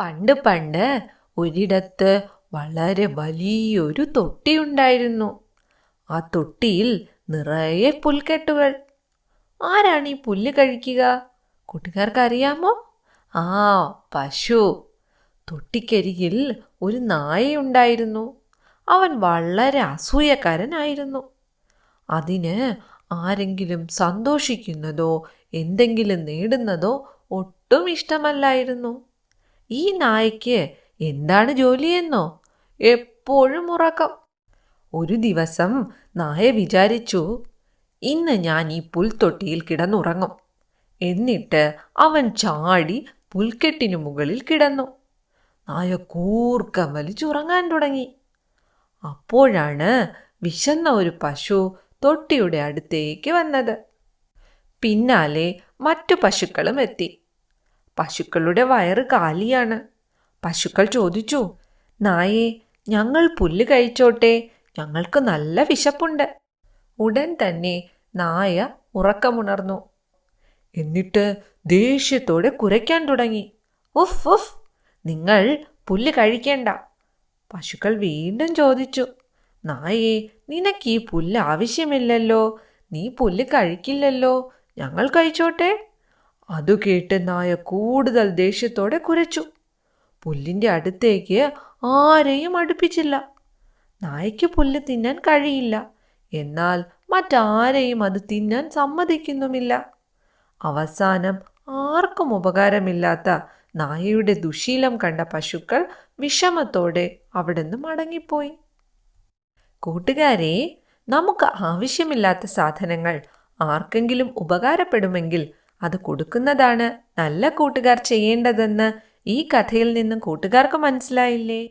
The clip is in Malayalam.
പണ്ട് പണ്ട് ഒരിടത്ത് വളരെ വലിയൊരു തൊട്ടിയുണ്ടായിരുന്നു ആ തൊട്ടിയിൽ നിറയെ പുൽക്കെട്ടുകൾ. ആരാണ് ഈ പുല്ല് കഴിക്കുക? കൂട്ടുകാർക്ക് അറിയാമോ ആ പശു. തൊട്ടിക്കരികിൽ ഒരു നായയുണ്ടായിരുന്നു അവൻ വളരെ അസൂയക്കാരനായിരുന്നു. അതിന് ആരെങ്കിലും സന്തോഷിക്കുന്നതോ എന്തെങ്കിലും നേടുന്നതോ ഒട്ടും ഇഷ്ടമല്ലായിരുന്നു. ഈ നായ്ക്ക് എന്താണ് ജോലിയെന്നോ? എപ്പോഴും ഉറക്കം. ഒരു ദിവസം നായ വിചാരിച്ചു ഇന്ന് ഞാൻ ഈ പുൽത്തൊട്ടിയിൽ കിടന്നുറങ്ങും. എന്നിട്ട് അവൻ ചാടി പുൽക്കെട്ടിനു മുകളിൽ കിടന്നു. നായ കൂർക്കം വലിച്ചുറങ്ങാൻ തുടങ്ങി. അപ്പോഴാണ് വിശന്ന ഒരു പശു തൊട്ടിയുടെ അടുത്തേക്ക് വന്നത്. പിന്നാലെ മറ്റു പശുക്കളും എത്തി. പശുക്കളുടെ വയറ് കാലിയാണ്. പശുക്കൾ ചോദിച്ചു നായേ ഞങ്ങൾ പുല്ല് കഴിച്ചോട്ടെ ഞങ്ങൾക്ക് നല്ല വിശപ്പുണ്ട്. ഉടൻ തന്നെ നായ ഉറക്കമുണർന്നു. എന്നിട്ട് ദേഷ്യത്തോടെ കുരയ്ക്കാൻ തുടങ്ങി. ഉഫ് ഉഫ് നിങ്ങൾ പുല്ല് കഴിക്കേണ്ട. പശുക്കൾ വീണ്ടും ചോദിച്ചു നായേ നിനക്ക് ഈ പുല്ല് ആവശ്യമില്ലല്ലോ നീ പുല്ല് കഴിക്കില്ലല്ലോ ഞങ്ങൾ കഴിച്ചോട്ടെ. അതു കേട്ട് നായ കൂടുതൽ ദേഷ്യത്തോടെ കുരച്ചു. പുല്ലിന്റെ അടുത്തേക്ക് ആരെയും അടുപ്പിച്ചില്ല. നായയ്ക്ക് പുല്ല് തിന്നാൻ കഴിയില്ല. എന്നാൽ മറ്റാരെയും അത് തിന്നാൻ സമ്മതിക്കുന്നുമില്ല. അവസാനം ആർക്കും ഉപകാരമില്ലാത്ത നായയുടെ ദുശീലം കണ്ട പശുക്കൾ വിഷമത്തോടെ അവിടുന്ന് മടങ്ങിപ്പോയി. കൂട്ടുകാരെ നമുക്ക് ആവശ്യമില്ലാത്ത സാധനങ്ങൾ ആർക്കെങ്കിലും ഉപകാരപ്പെടുമെങ്കിൽ അത് കൊടുക്കുന്നതാണ് നല്ല കൂട്ടുകാർ ചെയ്യേണ്ടതെന്ന് ഈ കഥയിൽ നിന്നും കൂട്ടുകാർക്ക് മനസ്സിലായില്ലേ?